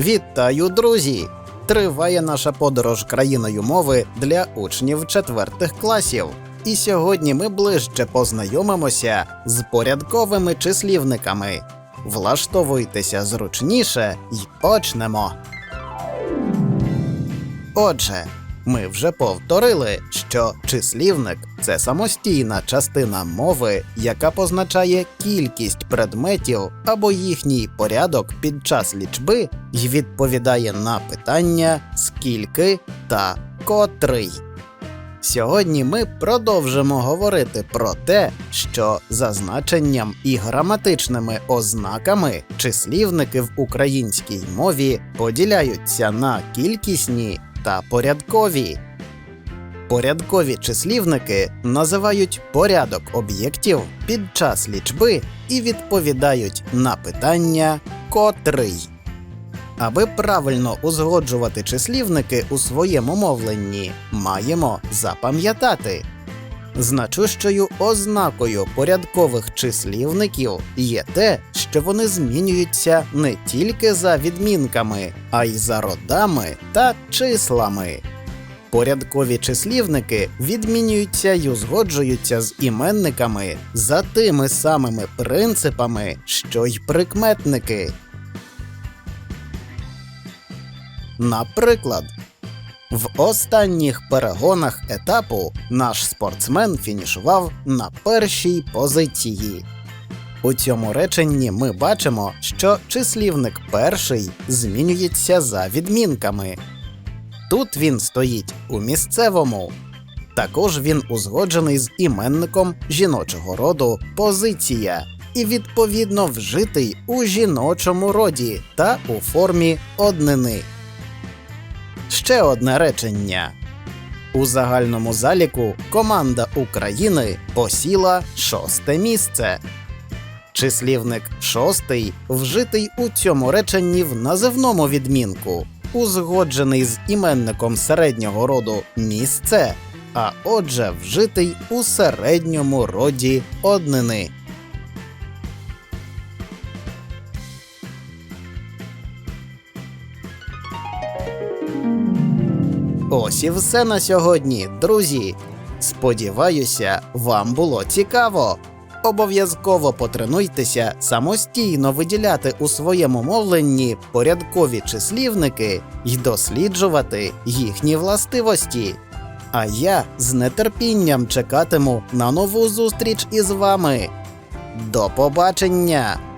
Вітаю, друзі! Триває наша подорож країною мови для учнів четвертих класів. І сьогодні ми ближче познайомимося з порядковими числівниками. Влаштовуйтеся зручніше і почнемо. Отже, ми вже повторили, що числівник це самостійна частина мови, яка позначає кількість предметів або їхній порядок під час лічби і відповідає на питання скільки та котрий. Сьогодні ми продовжимо говорити про те, що за значенням і граматичними ознаками числівники в українській мові поділяються на кількісні та порядкові. Порядкові числівники називають порядок об'єктів під час лічби і відповідають на питання котрий. Аби правильно узгоджувати числівники у своєму мовленні, маємо запам'ятати. Значущою ознакою порядкових числівників є те, що вони змінюються не тільки за відмінками, а й за родами та числами. Порядкові числівники відмінюються й узгоджуються з іменниками за тими самими принципами, що й прикметники. Наприклад, в останніх перегонах етапу наш спортсмен фінішував на першій позиції. У цьому реченні ми бачимо, що числівник перший змінюється за відмінками. Тут він стоїть у місцевому. Також він узгоджений з іменником жіночого роду позиція і відповідно вжитий у жіночому роді та у формі однини. Ще одне речення. У загальному заліку команда України посіла шосте місце. Числівник шостий вжитий у цьому реченні в називному відмінку, узгоджений з іменником середнього роду місце, а отже, вжитий у середньому роді однини. Ось і все на сьогодні, друзі. Сподіваюся, вам було цікаво. Обов'язково потренуйтеся самостійно виділяти у своєму мовленні порядкові числівники і досліджувати їхні властивості. А я з нетерпінням чекатиму на нову зустріч із вами. До побачення!